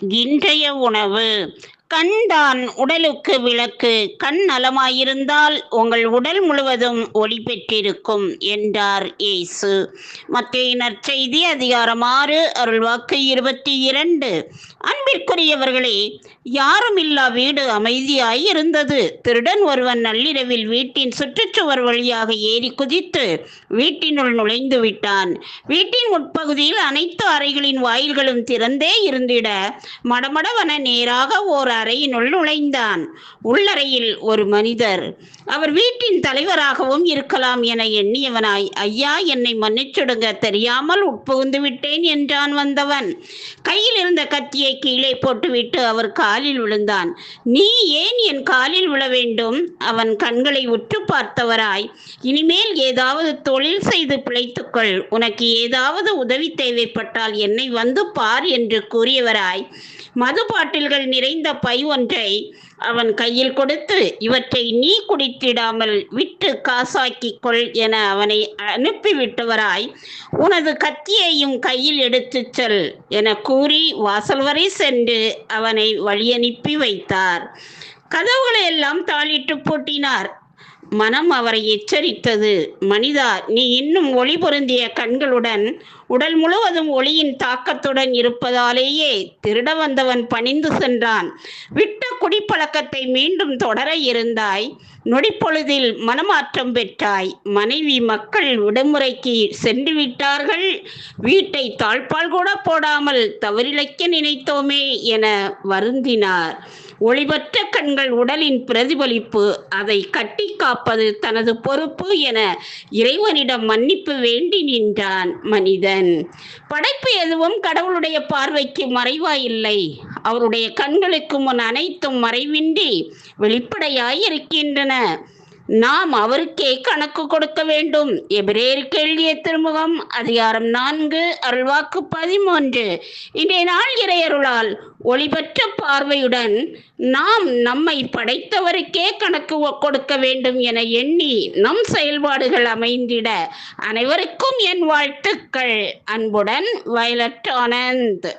இன்றைய உணவு கண்தான் உடலுக்கு விளக்கு. கண் நலமாயிருந்தால் உங்கள் உடல் முழுவதும் ஒளி பெற்றிருக்கும் என்றார் இயேசு. மத்திய நற்செய்தி அதிகாரம் ஆறு அருள்வாக்கு இருபத்தி இரண்டு. அன்பிற்குரியவர்களே யாரும் இல்லா வீடு அமைதியாய் இருந்தது திருடன் ஒருவன் நள்ளிரவில் வீட்டின் சுற்றுச்சுவர் வழியாக ஏறி குதித்து வீட்டினுள் நுழைந்து விட்டான். வீட்டின் உட்பகுதியில் அனைத்து அறைகளின் வாயில்களும் திறந்தே இருந்திட. மடமடவன நேராக ஓர் அறையினுள் நுழைந்தான் உள்ளறையில் ஒரு மனிதர் அவர் வீட்டின் தலைவராகவும் இருக்கலாம் என எண்ணியவனாய் ஐயா என்னை மன்னிச்சுடுங்க தெரியாமல் உட்புகுந்து விட்டேன் என்றான் வந்தவன். கையில் இருந்த கத்தியை கீழே போட்டுவிட்டு அவர் காலில் விழுந்தான். நீ ஏன் என் காலில் விழ வேண்டும்? அவன் கண்களை உற்று பார்த்தவராய் இனிமேல் ஏதாவது தொழில் செய்து பிழைத்துக்கொள். உனக்கு ஏதாவது உதவி தேவைப்பட்டால் என்னை வந்து பார் என்று கூறியவராய் மது பாட்டில்கள் நிறைந்த பை ஒன்றை அவன் கையில் கொடுத்து இவற்றை நீ குடித்திடாமல் விட்டு காசாக்கிக் கொள் என அவனை அனுப்பிவிட்டவராய் உனது கத்தியையும் கையில் எடுத்துச் செல் என கூறி வாசல் வரை சென்று அவனை வழியனுப்பி வைத்தார். கதவுகளை எல்லாம் தாளிட்டு பூட்டினார். மனம் அவரை எச்சரித்தது. மனிதா நீ இன்னும் ஒளி பொருந்திய கண்களுடன் உடல் முழுவதும் ஒளியின் தாக்கத்துடன் இருப்பதாலேயே திருட வந்தவன் பணிந்து சென்றான். விட்ட குடிப்பழக்கத்தை மீண்டும் தொடர இருந்தாய். நொடிப்பொழுதில் மனமாற்றம் பெற்றாய். மனைவி மக்கள் விடுமுறைக்கு சென்று விட்டார்கள். வீட்டை தாழ்பால் கூட போடாமல் தவறிழைக்க நினைத்தோமே என வருந்தினார். ஒளிபற்ற கண்கள் உடலின் பிரதிபலிப்பு அதை கட்டி காப்பது தனது பொறுப்பு என இறைவனிடம் மன்னிப்பு வேண்டி நின்றான் மனிதன். படைப்பு எதுவும் கடவுளுடைய பார்வைக்கு மறைவாயில்லை. அவருடைய கண்களுக்கு முன் அனைத்தும் மறைவின்றி வெளிப்படையாய் இருக்கின்றன நாம் அவருக்கே கணக்கு கொடுக்க வேண்டும். எபிரேருக்கு எழுதிய திருமுகம் அதிகாரம் நான்கு அருள்வாக்கு பதிமூன்று. இன்றைய நாள் இறையருளால் ஒளிபற்ற பார்வையுடன் நாம் நம்மை படைத்தவருக்கே கணக்கு கொடுக்க வேண்டும் என எண்ணி நம் செயல்பாடுகள் அமைந்திட அனைவருக்கும் என் வாழ்த்துக்கள். அன்புடன் வயலட் ஆனந்த்.